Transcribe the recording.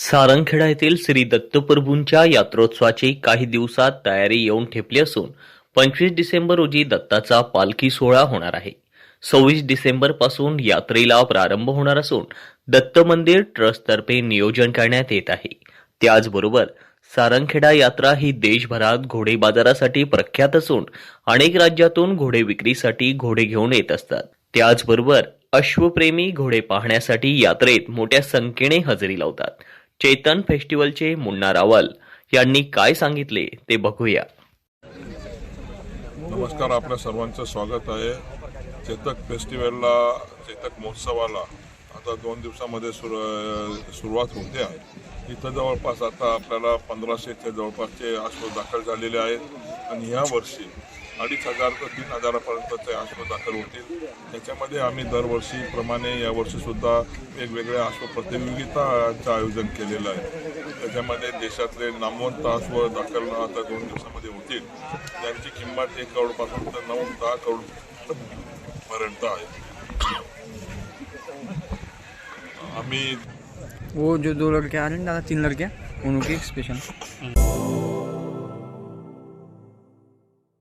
सारंगखेडा येथील श्री दत्तप्रभूंच्या यात्रोत्सवाची काही दिवसात तयारी येऊन ठेपली असून पंचवीस डिसेंबर रोजी दत्ताचा पालखी सोहळा होणार आहे. सव्वीस डिसेंबरपासून यात्रेला प्रारंभ होणार असून दत्त मंदिर ट्रस्टतर्फे नियोजन करण्यात येत आहे. त्याचबरोबर सारंगखेडा यात्रा ही देशभरात घोडे बाजारासाठी प्रख्यात असून अनेक राज्यातून घोडे विक्रीसाठी घोडे घेऊन येत असतात. त्याचबरोबर अश्वप्रेमी घोडे पाहण्यासाठी यात्रेत मोठ्या संख्येने हजेरी लावतात. चेतन फेस्टिवलचे मुन्ना रावल यांनी काय सांगितले ते बघूया. नमस्कार आपल्या सर्वांचं स्वागत आहे. चेतक फेस्टिवलला चेतक महोत्सवाला आता दोन दिवसामध्ये सुरू सुरुवात होते. आहे इथं जवळपास आता आपल्याला पंधराशेच्या जवळपासचे अश्व दाखल झालेले आहेत. आणि ह्या वर्षी अडीच हजार ते तीन हजारापर्यंतचे अश्व दाखल होतील. त्याच्यामध्ये आम्ही दरवर्षीप्रमाणे यावर्षीसुद्धा वेगवेगळ्या अश्व प्रतियोगिताचं आयोजन केलेलं आहे. त्याच्यामध्ये देशातले नामवंत अश्व दाखल आता दोन दिवसामध्ये होतील. त्यांची किंमत एक करोडपासून तर नऊ दहा करोड पर्यंत आहे. आम्ही वो जो दो लड़के आ रहे हैं दादा तीन लड़के उनकी स्पेशल